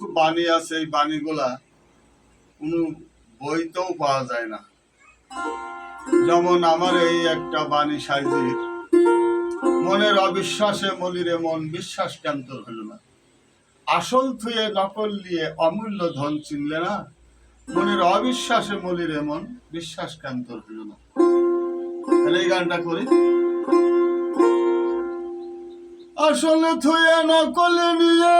বাণী আছে, এই বাণীগুলা কোনো বইতেও পাওয়া যায় না। যেমন আমার এই একটা বাণী সাইজির, মনের অবিশ্বাসে মলিরে মন বিশ্বাস ক্যান্তর হলো না। আসল থুয়ে নকল নিয়ে অমূল্য ধন চিনলে না, মনের অবিশ্বাসে মলিরে মন বিশ্বাস ক্যান্তর হলো না। তাহলে এই গানটা করি। আসলে থুয়ে নকল নিয়ে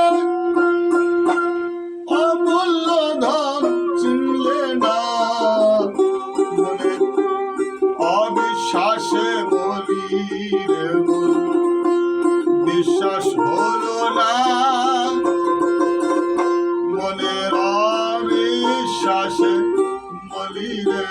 অমূল্য ধন চিনলে না। অবিশ্বাসে বলি রে বিশ্বাস হলো না। মনের অবিশ্বাসে বলি রে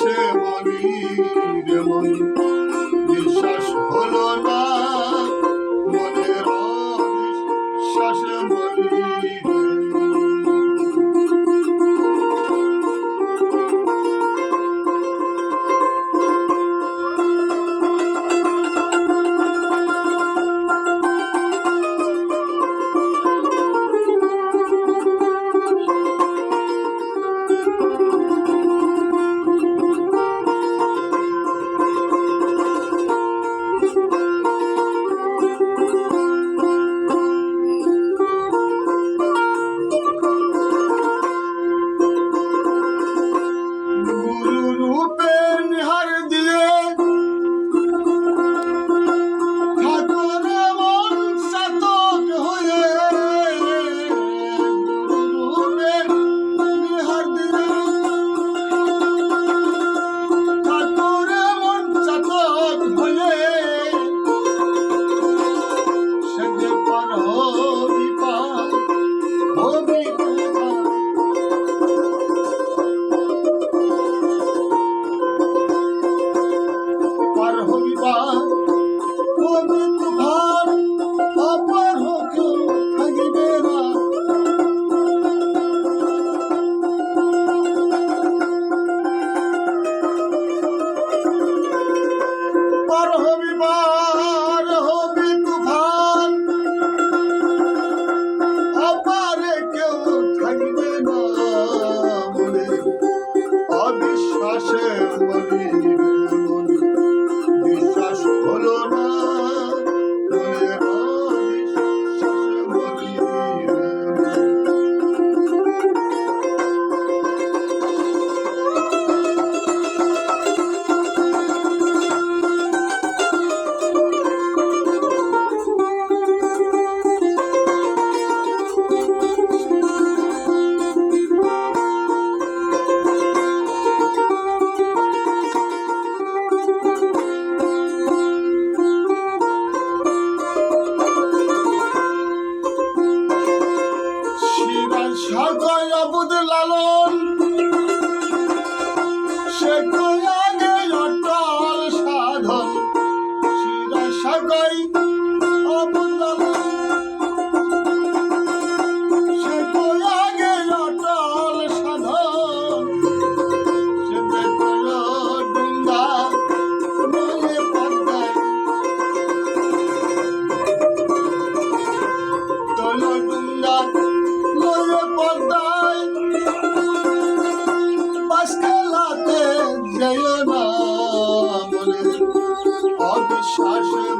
অবিশ্বাসে মনি Hashem.